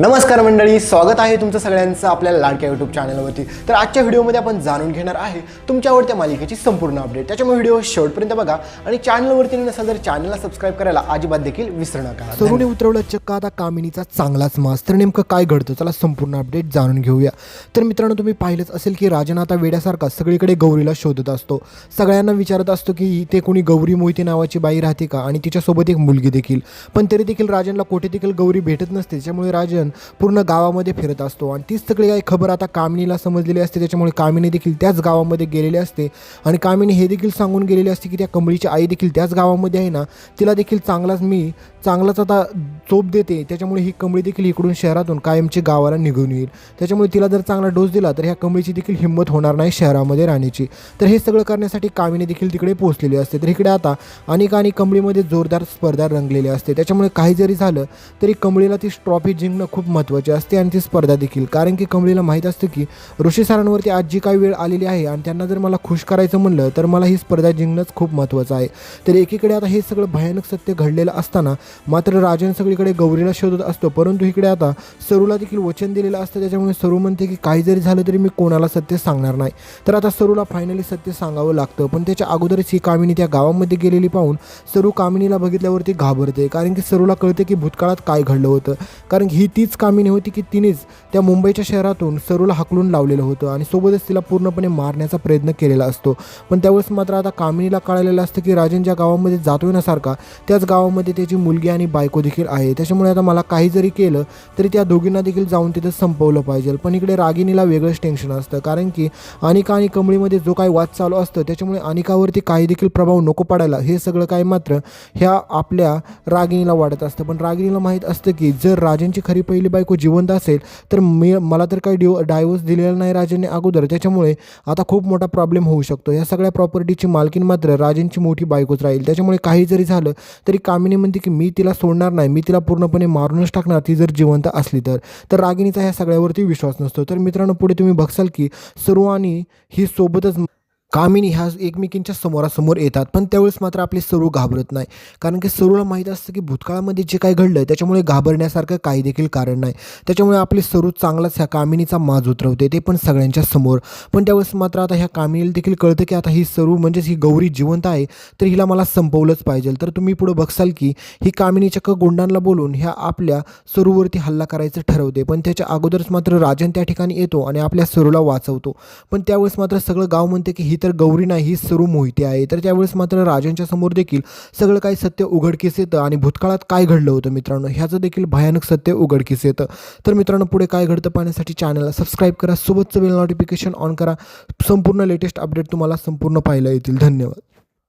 नमस्कार मंडळी स्वागत आहे तुमचं सगळ्यांचं आपल्या लाडक्या यूट्यूब चॅनलवरती तर आजच्या व्हिडिओमध्ये आपण जाणून घेणार आहे तुमच्या आवडत्या मालिकेची संपूर्ण अपडेट त्याच्यामुळे व्हिडिओ शेवटपर्यंत बघा आणि चॅनलवरती नसेल तर चॅनलला सबस्क्राईब करायला अजिबात देखील विसरू नका. तरुणे उतरवलं चक्क आता कामिनीचा चांगलाच मास. तर नेमकं काय घडतं? चला संपूर्ण अपडेट जाणून घेऊया. तर मित्रांनो तुम्ही पाहिलंच असेल की राजन आता वेड्यासारखा सगळीकडे गौरीला शोधत असतो. सगळ्यांना विचारत असतो की इथे कोणी गौरी मोहिते नावाची बाई राहते का? आणि तिच्यासोबत एक मुलगी देखील. पण तरी देखील राजनला कोठे देखील गौरी भेटत नसते. त्याच्यामुळे राजन पूर्ण गावामध्ये फिरत असतो. आणि तीच सगळी काही खबर आता कामिनीला समजलेली असते. त्याच्यामुळे कामिनी देखील त्याच गावामध्ये गेलेली असते. आणि कामिनी हे देखील सांगून गेलेली असते की त्या कमळीची आई देखील त्याच गावामध्ये आहे ना तिला देखील चांगलाच मी चांगलाच आता चोप देते. त्याच्यामुळे ही कमळी देखील इकडून शहरातून कायमची गावाला निघून येईल. त्याच्यामुळे तिला जर चांगला डोस दिला तर ह्या कमळीची देखील हिंमत होणार नाही शहरामध्ये राहण्याची. तर हे सगळं करण्यासाठी कामिनी देखील तिकडे पोहोचलेली असते. तर इकडे आता अनेक आणि कमळीमध्ये जोरदार स्पर्धा रंगलेली असते. त्याच्यामुळे काही जरी झालं तरी कमळीला ती ट्रॉफी जिंकणं खूप महत्त्वाची असते आणि ती स्पर्धा देखील. कारण की कमळीला माहीत असतं की ऋषी सरांवरती आज जी काही वेळ आलेली आहे आणि त्यांना जर मला खुश करायचं म्हणलं तर मला ही स्पर्धा जिंकणंच खूप महत्त्वाचं आहे. तर एकीकडे आता हे सगळं भयानक सत्य घडलेलं असताना मात्र राजन सगळीकडे गौरीला शोधत असतो परंतु इकडे आता सरूला देखील वचन दिलेलं असतं. त्याच्यामुळे सरू म्हणते की काही जरी झालं तरी मी कोणाला सत्य सांगणार नाही. तर आता सरूला फायनली सत्य सांगावं लागतं. पण त्याच्या अगोदरच ही कामिनी त्या गावामध्ये गेलेली पाहून सरू कामिनीला बघितल्यावरती घाबरते. कारण की सरूला कळते की भूतकाळात काय घडलं होतं. कारण ही ती तीच कामिनी होती की तिनेच त्या मुंबईच्या शहरातून सरूला हाकलून लावलेलं होतं आणि सोबतच तिला पूर्णपणे मारण्याचा प्रयत्न केलेला असतो. पण त्यावेळेस मात्र आता कामिनीला कळालेलं असतं की राजन ज्या गावामध्ये जातोय ना सारखा त्याच गावामध्ये त्याची मुलगी आणि बायको देखील आहे. त्याच्यामुळे आता मला काही जरी केलं तरी त्या दोघींना देखील जाऊन तिथं संपवलं पाहिजे. पण इकडे रागिनीला वेगळंच टेन्शन असतं. कारण की अनिका आणि कमळीमध्ये जो काही वाद चालू असतं त्याच्यामुळे अनिकावरती काही देखील प्रभाव नको पडायला. हे सगळं काय मात्र ह्या आपल्या रागिणीला वाटत असतं. पण रागिणीला माहीत असतं की जर राजनची खरी पहिली बायको जिवंत असेल तर मी मला तर काही डिव डायव्होर्स दिलेला नाही राजनने अगोदर. त्याच्यामुळे आता खूप मोठा प्रॉब्लेम होऊ शकतो. या सगळ्या प्रॉपर्टीची मालकीन मात्र राजेंची मोठी बायकोच राहील. त्याच्यामुळे काही जरी झालं तरी कामिनी म्हणते की मी तिला सोडणार नाही मी तिला पूर्णपणे मारूनच टाकणार ती जर जिवंत असली तर. तर रागिणीचा ह्या सगळ्यावरती विश्वास नसतो. तर मित्रांनो पुढे तुम्ही बघसाल की सर्व ही सोबतच कामिनी ह्या एकमेकींच्या समोरासमोर येतात पण त्यावेळेस मात्र आपले सरू घाबरत नाही. कारण की सरूला माहीत असतं की भूतकाळामध्ये जे काही घडलं त्याच्यामुळे घाबरण्यासारखं काही देखील कारण नाही. त्याच्यामुळे आपले सरू चांगलाच ह्या कामिनीचा माज उतरवते ते पण सगळ्यांच्या समोर. पण त्यावेळेस मात्र आता ह्या कामिनीला देखील कळतं की आता ही सरू म्हणजेच ही गौरी जिवंत आहे तर हिला मला संपवलंच पाहिजे तर तुम्ही पुढं बघसाल की ही कामिनी चक्क गुंडांना बोलून ह्या आपल्या सरूवरती हल्ला करायचं ठरवते. पण त्याच्या अगोदरच मात्र राजन त्या ठिकाणी येतो आणि आपल्या सरूला वाचवतो. पण त्यावेळेस मात्र सगळं गाव म्हणते की ही तर गौरी नाही ही सरू मोहिते आहे. तर त्यावेळेस मात्र राजांच्या समोर देखील सगळं काही सत्य उघडकीस येतं आणि भूतकाळात काय घडलं होतं मित्रांनो ह्याचं देखील भयानक सत्य उघडकीस येतं. तर मित्रांनो पुढे काय घडतं पाहण्यासाठी चॅनलला सबस्क्राईब करा सोबतचं बेल नोटिफिकेशन ऑन करा. संपूर्ण लेटेस्ट अपडेट तुम्हाला संपूर्ण पाहायला येतील. धन्यवाद.